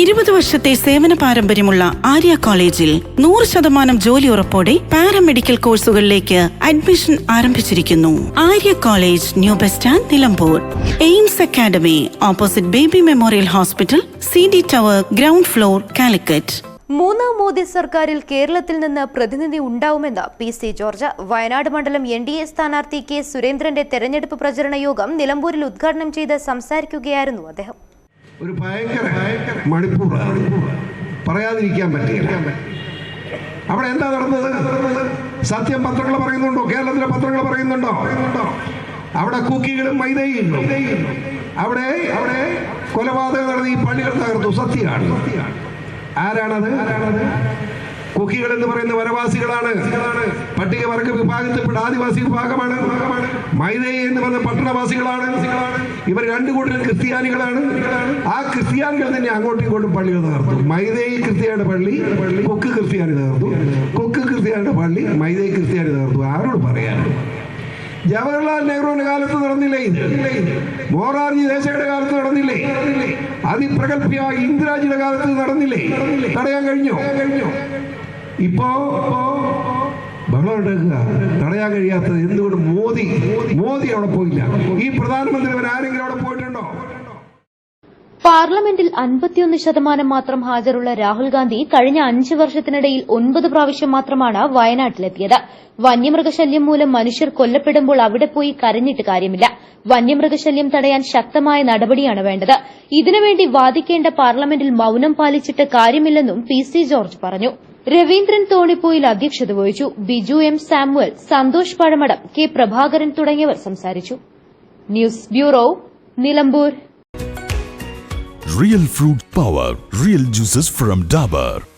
ഇരുപത് വർഷത്തെ സേവന പാരമ്പര്യമുള്ള ആര്യ കോളേജിൽ നൂറ് ശതമാനം ജോലി ഉറപ്പോടെ പാരാമെഡിക്കൽ കോഴ്സുകളിലേക്ക് അഡ്മിഷൻ ആരംഭിച്ചിരിക്കുന്നു. Arya college new bus stand Nilambur. AIIMS academy opposite baby memorial hospital C D tower ground floor Calicut. മൂന്നാം മോദി സർക്കാരിൽ കേരളത്തിൽ നിന്ന് പ്രതിനിധി ഉണ്ടാവുമെന്ന് പി സി ജോർജ് വയനാട് മണ്ഡലം എൻ ഡി എ സ്ഥാനാർത്ഥി കെ സുരേന്ദ്രന്റെ തെരഞ്ഞെടുപ്പ് പ്രചരണ യോഗം നിലമ്പൂരിൽ ഉദ്ഘാടനം ചെയ്ത് സംസാരിക്കുകയായിരുന്നു അദ്ദേഹം. ഒരു ഭയങ്കര ഭയങ്കര മണിപ്പൂർ പറയാതിരിക്കാൻ പറ്റില്ല. അവിടെ എന്താ നടന്നത്? സത്യം പത്രങ്ങൾ പറയുന്നുണ്ടോ? കേരളത്തിലെ പത്രങ്ങൾ പറയുന്നുണ്ടോ? അവിടെ കുക്കികളും മൈദയും. അവിടെ അവിടെ കൊലപാതകം നടന്ന് ഈ പള്ളികൾ തകർത്തു. സത്യമാണ്. ആരാണത്? കുക്കികൾ എന്ന് പറയുന്ന വനവാസികളാണ്. പട്ടികവർഗ വിഭാഗത്തിൽപ്പെട്ട ആദിവാസി വിഭാഗമാണ്. മൈതേ എന്ന് പറഞ്ഞ പട്ടണവാസികളാണ്. ഇവർ രണ്ടു കൂട്ടരും ക്രിസ്ത്യാനികളാണ്. ആ ക്രിസ്ത്യാനികൾ തന്നെ അങ്ങോട്ടും ഇങ്ങോട്ടും പള്ളികൾ തകർത്തു. മൈതേ ക്രിസ്ത്യാനിയുടെ പള്ളി കൊക്ക് ക്രിസ്ത്യാനി തകർത്തു. കൊക്ക് ക്രിസ്ത്യാനിയുടെ പള്ളി മൈതേ ക്രിസ്ത്യാനി തകർത്തു. ആരോട് പറയാനും ജവഹർലാൽ നെഹ്റുവിന്റെ കാലത്ത് നടന്നില്ലേ മോറാർജി ദേശയുടെ കാലത്ത് നടന്നില്ലേ? അതിപ്രഗത്ഭയായ ഇന്ദിരാജിയുടെ കാലത്ത് നടന്നില്ലേ? തടയാൻ കഴിഞ്ഞോ? ഇപ്പോ ബഹളം ഉണ്ടാക്കുക തടയാൻ കഴിയാത്തത് എന്തുകൊണ്ട് മോദി മോദി അവിടെ പോയില്ല? ഈ പ്രധാനമന്ത്രി ആരെങ്കിലും അവിടെ പോയിട്ടുണ്ടോ? പാർലമെന്റിൽ അൻപത്തിയൊന്ന് ശതമാനം മാത്രം ഹാജരുള്ള രാഹുൽ ഗാന്ധി കഴിഞ്ഞ അഞ്ച് വർഷത്തിനിടയിൽ ഒൻപത് പ്രാവശ്യം മാത്രമാണ് വയനാട്ടിലെത്തിയത്. വന്യമൃഗശല്യം മൂലം മനുഷ്യർ കൊല്ലപ്പെടുമ്പോൾ അവിടെ പോയി കരഞ്ഞിട്ട് കാര്യമില്ല. വന്യമൃഗശല്യം തടയാൻ ശക്തമായ നടപടിയാണ് വേണ്ടത്. ഇതിനുവേണ്ടി വാദിക്കേണ്ട പാർലമെന്റിൽ മൌനം പാലിച്ചിട്ട് കാര്യമില്ലെന്നും പി സി ജോർജ് പറഞ്ഞു. രവീന്ദ്രൻ തോണിപ്പോയിൽ അധ്യക്ഷത വഹിച്ചു. Biju M Samuel Santhosh Pazhamadam K Prabhakaran തുടങ്ങിയവർ സംസാരിച്ചു. News bureau Nilambur. Real fruit power real juices from Dabur.